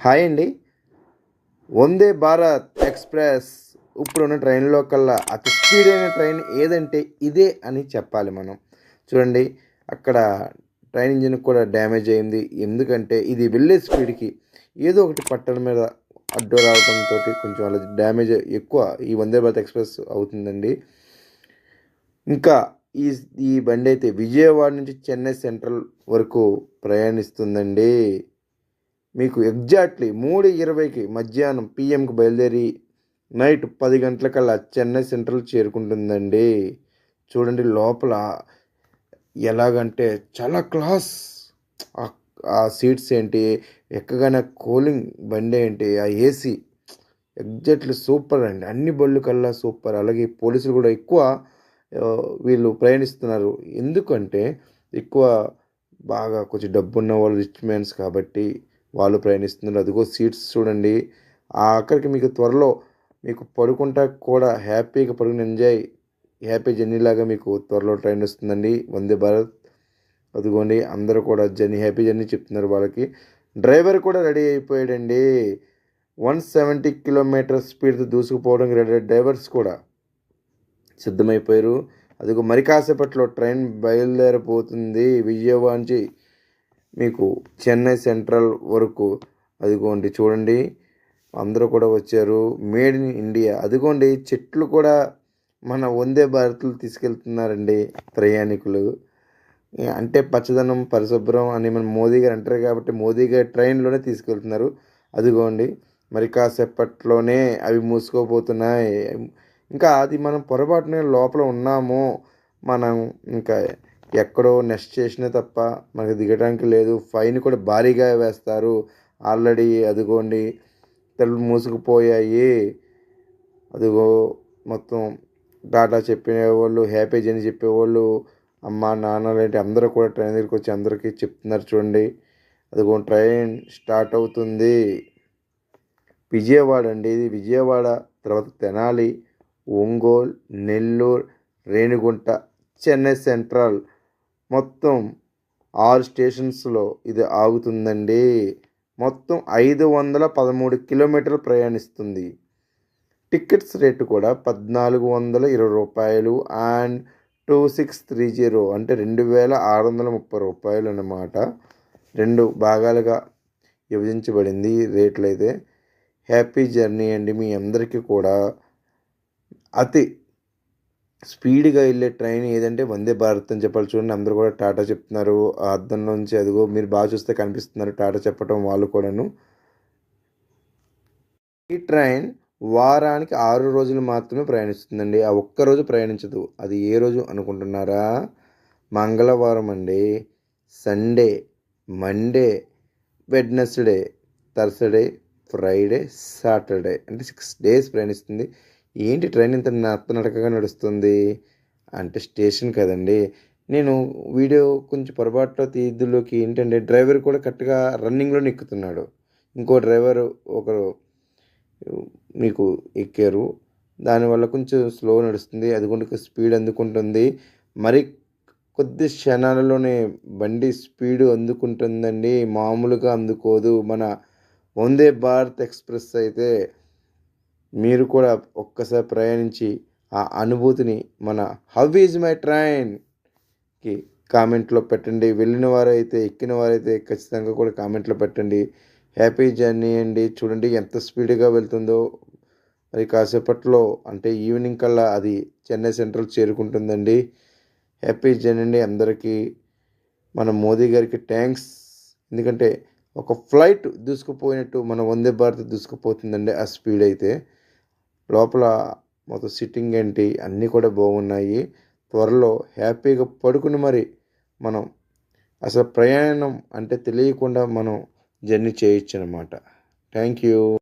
Hi అండి. Vande Bharat express. ఇప్పుడున్న ట్రైన్లో కల్లా అతి స్పీడ్ అయిన ట్రైన్ ఏదంటే ఇదే అని చెప్పాలి మనం. చూడండి అక్కడ ట్రైన్ ఇంజిన్ కూడా డ్యామేజ్ అయింది. ఎందుకంటే ఇది వెళ్ళే స్పీడ్కి ఏదో ఒకటి పట్టణ మీద అడ్డు రావడంతో కొంచెం అలా డ్యామేజ్ ఎక్కువ ఈ వందే భారత్ ఎక్స్ప్రెస్ అవుతుందండి. ఇంకా ఈ ఈ బండి అయితే విజయవాడ నుంచి చెన్నై సెంట్రల్ వరకు ప్రయాణిస్తుందండి. మీకు ఎగ్జాక్ట్లీ మూడు ఇరవైకి మధ్యాహ్నం పిఎంకి బయలుదేరి నైట్ పది గంటలకల్లా చెన్నై సెంట్రల్ చేరుకుంటుందండి. చూడండి లోపల ఎలాగంటే చాలా క్లాస్. ఆ- సీట్స్ ఏంటి ఎక్కగానే కూలింగ్ బండి ఏంటి ఆ ఏసీ ఎగ్జాక్ట్లీ సూపర్ అండి. అన్ని బళ్ళు కల్లా సూపర్ అలాగే పోలీసులు కూడా ఎక్కువ వీళ్ళు ప్రయాణిస్తున్నారు. ఎందుకంటే ఎక్కువ బాగా కొంచెం డబ్బున్న వాళ్ళు రిచ్ మ్యాన్స్ కాబట్టి వాళ్ళు ప్రయాణిస్తున్నారు. అదిగో సీట్స్ చూడండి. ఆ ఆఖరికి మీకు త్వరలో మీకు పడుకుంటా కూడా హ్యాపీగా పడుకుని ఎంజాయ్ హ్యాపీ జర్నీ లాగా మీకు త్వరలో ట్రైన్ వస్తుందండి. వందే భారత్. అదిగోండి అందరూ కూడా జర్నీ హ్యాపీ జర్నీ చెప్తున్నారు వాళ్ళకి. డ్రైవర్ కూడా రెడీ అయిపోయాడండి. వన్ సెవెంటీ కిలోమీటర్ స్పీడ్తో దూసుకుపోవడానికి రెడీ డ్రైవర్స్ కూడా సిద్ధమైపోయారు. అదిగో మరి కాసేపట్లో ట్రైన్ బయలుదేరిపోతుంది విజయవాడ నుంచి మీకు చెన్నై సెంట్రల్ వరకు అదిగోండి చూడండి. అందరూ కూడా వచ్చారు. Made in India. అదిగోండి చెట్లు కూడా మన వందే భారత్లు తీసుకెళ్తున్నారండి ప్రయాణికులు. అంటే పచ్చదనం పరిశుభ్రం అని మన మోదీ గారు అంటారు కాబట్టి మోదీ గారి ట్రైన్లోనే తీసుకెళ్తున్నారు. అదిగోండి మరి కాసేపట్లోనే అవి మూసుకోపోతున్నాయి ఇంకా అది మనం పొరపాటున లోపల ఉన్నాము. మనం ఇంకా ఎక్కడో నెక్స్ట్ చేసినా తప్ప మనకు దిగడానికి లేదు. ఫైన్ కూడా భారీగా వేస్తారు. ఆల్రెడీ అదిగోండి తలుపు మూసుకుపోయాయి. అదిగో మొత్తం టాటా చెప్పేవాళ్ళు హ్యాపీ జర్నీ చెప్పేవాళ్ళు అమ్మ నాన్న లాంటి అందరూ కూడా ట్రైన్ దగ్గరికి వచ్చి అందరికీ చెప్తున్నారు చూడండి. అదిగో ట్రైన్ స్టార్ట్ అవుతుంది. విజయవాడ అండి. ఇది విజయవాడ తర్వాత తెనాలి ఒంగోలు నెల్లూరు రేణిగుంట చెన్నై సెంట్రల్ మొత్తం ఆరు స్టేషన్స్లో ఇది ఆగుతుందండి. మొత్తం ఐదు వందల పదమూడు కిలోమీటర్లు ప్రయాణిస్తుంది. టికెట్స్ రేటు కూడా పద్నాలుగు వందల ఇరవై రూపాయలు and two six three zero అంటే రెండు వేల ఆరు వందల ముప్పై రూపాయలు అన్నమాట. రెండు భాగాలుగా విభజించబడింది రేట్లు అయితే హ్యాపీ జర్నీ అండి మీ అందరికీ కూడా. అతి స్పీడ్గా వెళ్ళే ట్రైన్ ఏదంటే వందే భారత్ అని చెప్పాలి చూడండి. అందరూ కూడా టాటా చెప్తున్నారు. ఆ అద్దం నుంచి అదిగో మీరు బాగా చూస్తే కనిపిస్తున్నారు టాటా చెప్పటం వాళ్ళు కూడాను. ఈ ట్రైన్ వారానికి ఆరు రోజులు మాత్రమే ప్రయాణిస్తుందండి. ఆ ఒక్క రోజు ప్రయాణించదు. అది ఏ రోజు అనుకుంటున్నారా? మంగళవారం అండి. Sunday Monday Wednesday Thursday Friday Saturday అంటే సిక్స్ డేస్ ప్రయాణిస్తుంది. ఏంటి ట్రైన్ ఇంత నత్తనడకగా నడుస్తుంది? అంటే స్టేషన్ కదండి. నేను వీడియో కొంచెం పొరపాటులో తీద్దులోకి ఏంటంటే డ్రైవర్ కూడా కరెక్ట్గా రన్నింగ్లో ఎక్కుతున్నాడు ఇంకో డ్రైవర్ ఒకరు మీకు ఎక్కారు. దానివల్ల కొంచెం స్లో నడుస్తుంది. అది కూడా స్పీడ్ అందుకుంటుంది. మరి కొద్ది క్షణాలలోనే బండి స్పీడ్ అందుకుంటుందండి. మామూలుగా అందుకోదు. మన వందే భారత్ ఎక్స్ప్రెస్ అయితే మీరు కూడా ఒక్కసారి ప్రయాణించి ఆ అనుభూతిని మన హౌ ఈజ్ మై ట్రైన్కి కామెంట్లో పెట్టండి. వెళ్ళిన వారైతే ఎక్కిన వారైతే ఖచ్చితంగా కూడా కామెంట్లో పెట్టండి. హ్యాపీ జర్నీ అండి. చూడండి ఎంత స్పీడ్గా వెళ్తుందో. మరి కాసేపట్లో అంటే ఈవినింగ్ కల్లా అది చెన్నై సెంట్రల్ చేరుకుంటుందండి. హ్యాపీ జర్నీ అండి అందరికీ. మన మోదీ గారికి థ్యాంక్స్ ఎందుకంటే ఒక ఫ్లైట్ దూసుకుపోయినట్టు మన వందే భారత్ దూసుకుపోతుందండి ఆ స్పీడ్ అయితే. లోపల మొత్తం సిట్టింగ్ ఏంటి అన్నీ కూడా బాగున్నాయి. త్వరలో హ్యాపీగా పడుకుని మరి మనం అసలు ప్రయాణం అంటే తెలియకుండా మనం జర్నీ చేయొచ్చు అనమాట థ్యాంక్ యూ